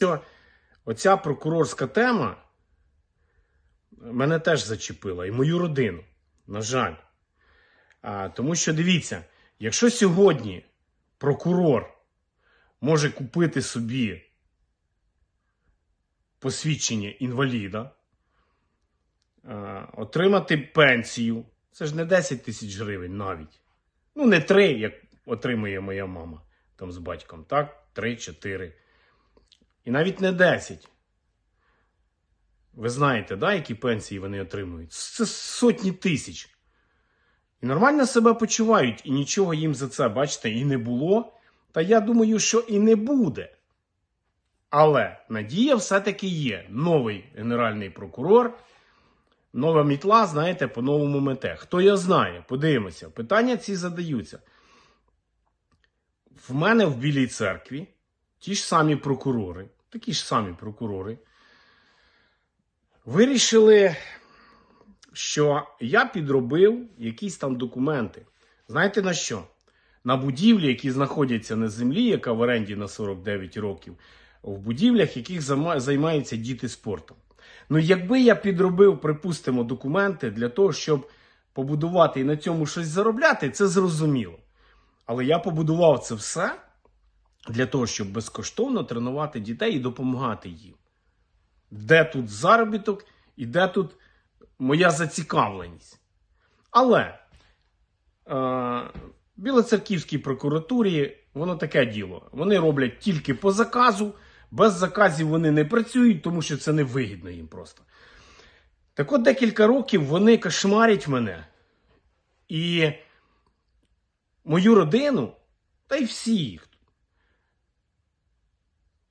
що оця прокурорська тема мене теж зачепила і мою родину, на жаль. А, тому що дивіться, якщо сьогодні прокурор може купити собі посвідчення інваліда, а, отримати пенсію, це ж не 10 тисяч гривень навіть. Ну, не 3, як отримує моя мама там з батьком, так? 3-4. І навіть не 10. Ви знаєте, да, які пенсії вони отримують? Це сотні тисяч. І нормально себе почувають, і нічого їм за це, бачите, і не було. Та я думаю, що і не буде. Але надія все-таки є. Новий генеральний прокурор, нова мітла, знаєте, по-новому мете. Хто я знає, подивимося. Питання ці задаються. В мене в Білій церкві ті ж самі прокурори, такі ж самі прокурори, вирішили, що я підробив якісь там документи. Знаєте на що? На будівлі, які знаходяться на землі, яка в оренді на 49 років, в будівлях, яких займаються діти спортом. Ну, якби я підробив, припустимо, документи для того, щоб побудувати і на цьому щось заробляти, це зрозуміло. Але я побудував це все для того, щоб безкоштовно тренувати дітей і допомагати їм. Де тут заробіток і де тут моя зацікавленість? Але е, Білоцерківській прокуратурі воно таке діло. Вони роблять тільки по заказу, без заказів вони не працюють, тому що це не вигідно їм просто. Так от декілька років вони кошмарять мене і мою родину, та й всіх.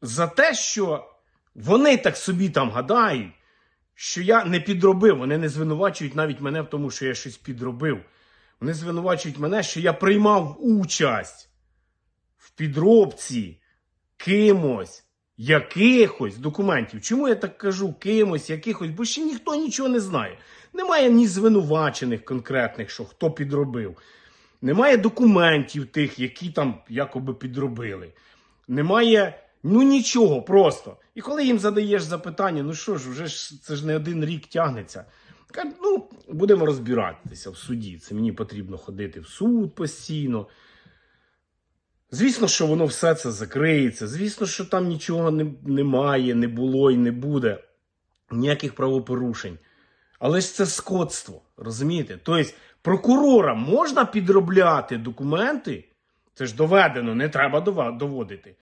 За те, що вони так собі там гадають, що я не підробив. Вони не звинувачують навіть мене в тому, що я щось підробив. Вони звинувачують мене, що я приймав участь в підробці кимось, якихось документів. Чому я так кажу кимось, якихось? Бо ще ніхто нічого не знає. Немає ні звинувачених конкретних, що хто підробив. Немає документів тих, які там якоби підробили. Немає ну нічого просто. І коли їм задаєш запитання, ну що ж, вже ж це ж не один рік тягнеться. Кажуть, ну, будемо розбиратися в суді. Це мені потрібно ходити в суд постійно. Звісно, що воно все це закриється. Звісно, що там нічого не, немає, не було і не буде. Ніяких правопорушень. Але ж це скотство, розумієте? Тобто, прокурора можна підробляти документи, це ж доведено, не треба доводити.